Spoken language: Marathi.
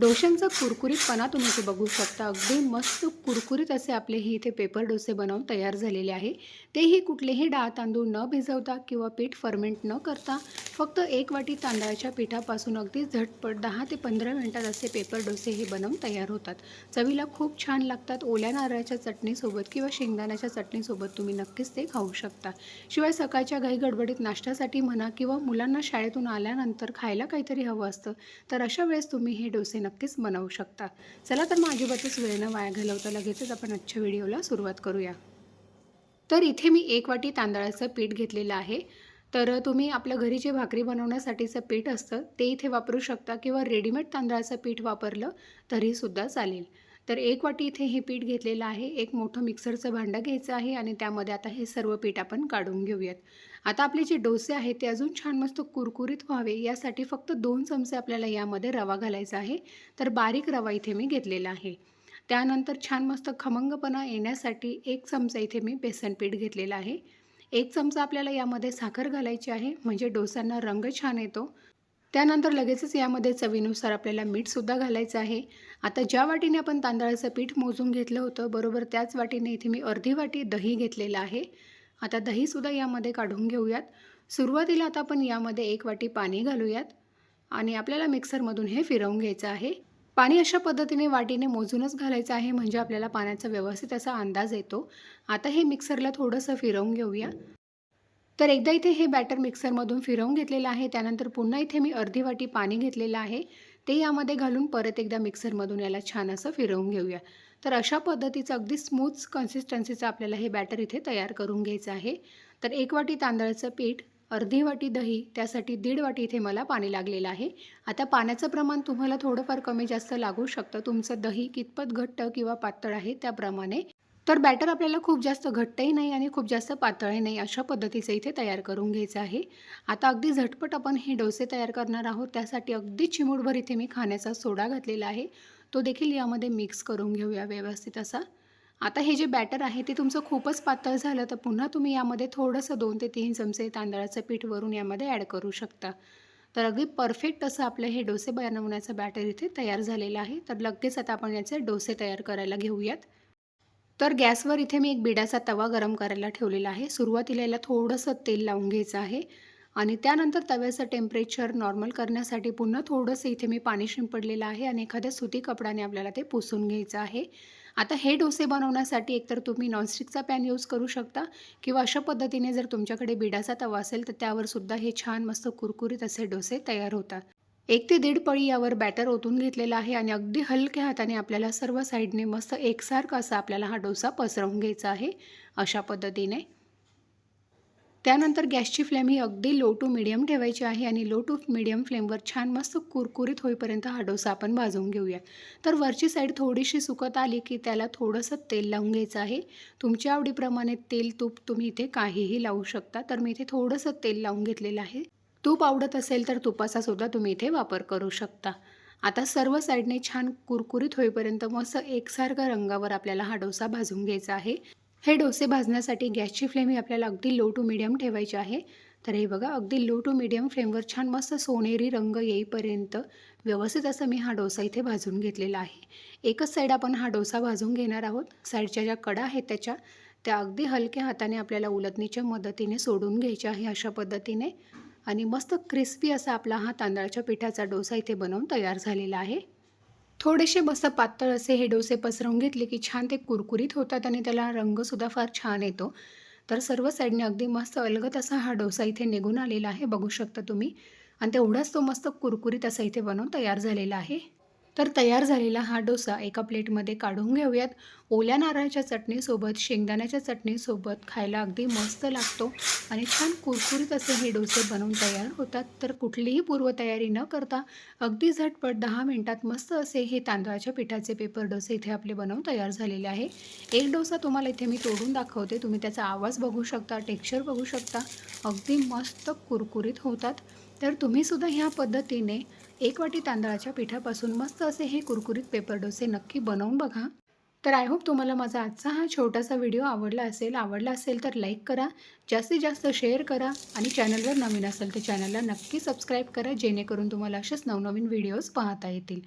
डोश्यांचा कुरकुरीतपणा तुम्ही इथे बघू शकता. अगदी मस्त कुरकुरीत असे आपले हे इथे पेपर डोसे बनवून तयार झालेले आहे. तेही कुठलेही डाळ तांदूळ न भिजवता किंवा पीठ फर्मेंट न करता फक्त एक वाटी तांदळाच्या पिठापासून अगदी झटपट दहा ते पंधरा मिनटात असे पेपर डोसे हे बनवून तयार होतात. चवीला खूप छान लागतात. ओल्या नारळाच्या चटणीसोबत किंवा शेंगदाण्याच्या चटणीसोबत तुम्ही नक्कीच ते खाऊ शकता. शिवाय सकाळच्या घाई गडबडीत नाश्त्यासाठी म्हणा किंवा मुलांना शाळेतून आल्यानंतर खायला काहीतरी हवं असतं तर अशा वेळेस तुम्ही हे डोसे नक्कीच बनवू शकता. चला तर मग अजिबातच वेळ न वाया घालवता लगेचच आपण आजच्या व्हिडिओला सुरुवात करूया. तर इथे मी एक वाटी तांदळाचं पीठ घेतलेलं आहे. तर तुम्ही आपल्या घरी जे भाकरी बनवण्यासाठीचं पीठ असतं ते इथे वापरू शकता किंवा रेडीमेड तांदळाचं पीठ वापरलं तरीसुद्धा चालेल. तर एक वाटी इथे हे पीठ घेतलेलं आहे. एक मोठं मिक्सरचं भांडं घ्यायचं आहे आणि त्यामध्ये आता हे सर्व पीठ आपण काढून घेऊयात. आता आपले जे डोसे आहेत ते अजून छान मस्त कुरकुरीत व्हावे यासाठी फक्त दोन चमचे आपल्याला यामध्ये रवा घालायचा आहे. तर बारीक रवा इथे मी घेतलेला आहे. त्यानंतर छान मस्त खमंगपणा येण्यासाठी एक चमचा इथे मी बेसन पीठ घेतलेला आहे. एक चमचा आपल्याला यामध्ये साखर घालायची आहे म्हणजे डोसांना रंग छान येतो. त्यानंतर लगेचच यामध्ये चवीनुसार आपल्याला मीठसुद्धा घालायचं आहे. आता ज्या वाटीने आपण तांदळाचं पीठ मोजून घेतलं होतं बरोबर त्याच वाटीने इथे मी अर्धी वाटी दही घेतलेलं आहे. आता दहीसुद्धा यामध्ये काढून घेऊयात. सुरुवातीला आता आपण यामध्ये एक वाटी पाणी घालूयात आणि आपल्याला मिक्सरमधून हे फिरवून घ्यायचं आहे. पाणी अशा पद्धतीने वाटीने मोजूनच घालायचं आहे म्हणजे आपल्याला पाण्याचा व्यवस्थित असा अंदाज येतो. आता हे मिक्सरला थोडंसं फिरवून घेऊया. तर एकदा इथे हे बॅटर मिक्सरमधून फिरवून घेतलेलं आहे. त्यानंतर पुन्हा इथे मी अर्धी वाटी पाणी घेतलेलं आहे. ते यामध्ये घालून परत एकदा मिक्सरमधून याला छान असं फिरवून घेऊया. तर अशा पद्धतीचं अगदी स्मूथ कन्सिस्टन्सीचं आपल्याला हे बॅटर इथे तयार करून घ्यायचं आहे. तर एक वाटी तांदळाचं पीठ अर्धी वाटी दही त्यासाठी दीड वाटी इथे मला पाणी लागलेलं आहे. आता पाण्याचं प्रमाण तुम्हाला थोडंफार कमी जास्त लागू शकतं. तुमचं दही कितपत घट्ट किंवा पातळ आहे त्याप्रमाणे. तर बॅटर आपल्याला खूप जास्त घट्टही नाही आणि खूप जास्त पातळही नाही अशा पद्धतीचं इथे तयार करून घ्यायचं आहे. आता अगदी झटपट आपण हे डोसे तयार करणार आहोत. त्यासाठी अगदी चिमूटभर इथे मी खाण्याचा सोडा घातलेला आहे. तो देखील यामध्ये मिक्स करून घेऊया व्यवस्थित असा. आता हे जे बॅटर आहे ते तुमचं खूपच पातळ झालं तर पुन्हा तुम्ही यामध्ये थोडंसं दोन ते तीन चमचे तांदळाचं पीठ वरून यामध्ये ॲड करू शकता. तर अगदी परफेक्ट असं आपलं हे डोसे बनवण्याचं बॅटर इथे तयार झालेलं आहे. तर लगेच आता आपण याचे डोसे तयार करायला घेऊयात. तर गॅसवर इथे मी एक बिडाचा तवा गरम करायला ठेवलेला आहे. सुरुवातीला याला थोडंसं तेल लावून घ्यायचं आहे. आणि त्यानंतर तव्याचं टेम्परेचर नॉर्मल करण्यासाठी पुन्हा थोडंसं इथे मी पाणी शिंपडलेलं आहे आणि एखाद्या सुती कपड्याने आपल्याला ते पुसून घ्यायचं आहे. आता हे डोसे बनवण्यासाठी एकतर तुम्ही नॉनस्टिकचा पॅन यूज करू शकता किंवा अशा पद्धतीने जर तुमच्याकडे बिडाचा तवा असेल तर त्यावर सुद्धा हे छान मस्त कुरकुरीत असे डोसे तयार होतात. एक ते दीड पळी यावर बॅटर ओतून घेतलेला आहे आणि अगदी हलक्या हाताने आपल्याला सर्व साईडने मस्त एकसारखा असा आपल्याला हा डोसा पसरवून घ्यायचा आहे. अशा पद्धतीने. त्यानंतर गॅसची फ्लेम ही अगदी लो टू मिडियम ठेवायची आहे आणि लो टू मिडियम फ्लेमवर छान मस्त कुरकुरीत होईपर्यंत हा डोसा आपण भाजून घेऊया. तर वरची साईड थोडीशी सुकत आली की त्याला थोडंसं तेल लावून घ्यायचं आहे. तुमच्या आवडीप्रमाणे तेल तूप तुम्ही इथे काहीही लावू शकता. तर मी इथे थोडंसं तेल लावून घेतलेलं आहे. तूप आवडत असेल तर तुपाचा सुद्धा तुम्ही इथे वापर करू शकता. आता सर्व साईडने छान कुरकुरीत होईपर्यंत मस्त एकसारखा रंगावर आपल्याला हा डोसा भाजून घ्यायचा आहे. हे डोसे भाजण्यासाठी गॅसची फ्लेम ही आपल्याला अगदी लो टू मिडियम ठेवायची आहे. तर हे बघा अगदी लो टू मिडियम फ्लेमवर छान मस्त सोनेरी रंग येईपर्यंत व्यवस्थित असं मी हा डोसा इथे भाजून घेतलेला आहे. एकच साईड आपण हा डोसा भाजून घेणार आहोत. साईडच्या ज्या कडा आहेत त्याच्या त्या अगदी हलक्या हाताने आपल्याला उलटणीच्या मदतीने सोडून घ्यायच्या आहे अशा पद्धतीने. आणि मस्त क्रिस्पी असा आपला हा तांदळाच्या पिठाचा डोसा इथे बनवून तयार झालेला आहे. थोडेसे मस्त पातळ असे हे डोसे पसरवून घेतले की छान ते कुरकुरीत होतात आणि त्याला रंगसुद्धा फार छान येतो. तर सर्व साईडने अगदी मस्त अलगत असा हा डोसा इथे निघून आलेला आहे. बघू शकता तुम्ही. आणि तेवढाच तो मस्त कुरकुरीत असा इथे बनवून तयार झालेला आहे. तर तयार झालेला हा डोसा एका प्लेटमध्ये काढून घेऊयात. ओल्या नारळाच्या चटणीसोबत शेंगदाण्याच्या चटणीसोबत खायला अगदी मस्त लागतो आणि छान कुरकुरीत असे हे डोसे बनवून तयार होतात. तर कुठलीही पूर्वतयारी न करता अगदी झटपट दहा मिनटात मस्त असे हे तांदळाच्या पिठाचे पेपर डोसे इथे आपले बनवून तयार झालेले आहे. एक डोसा तुम्हाला इथे मी तोडून दाखवते. तुम्ही त्याचा आवाज बघू शकता टेक्स्चर बघू शकता. अगदी मस्त कुरकुरीत होतात. तर तुम्हीसुद्धा ह्या पद्धतीने एक वाटी तांदळाच्या पिठापासून मस्त असे हे कुरकुरीत पेपर डोसे नक्की बनवून बघा. तर आय होप तुम्हाला माझा आजचा हा छोटासा व्हिडिओ आवडला असेल आवडला असेल तर लाईक करा जास्तीत जास्त शेअर करा आणि चॅनलवर नवीन असेल तर चॅनलला नक्की सबस्क्राईब करा जेणेकरून तुम्हाला असेच नवनवीन व्हिडिओज पाहता येतील.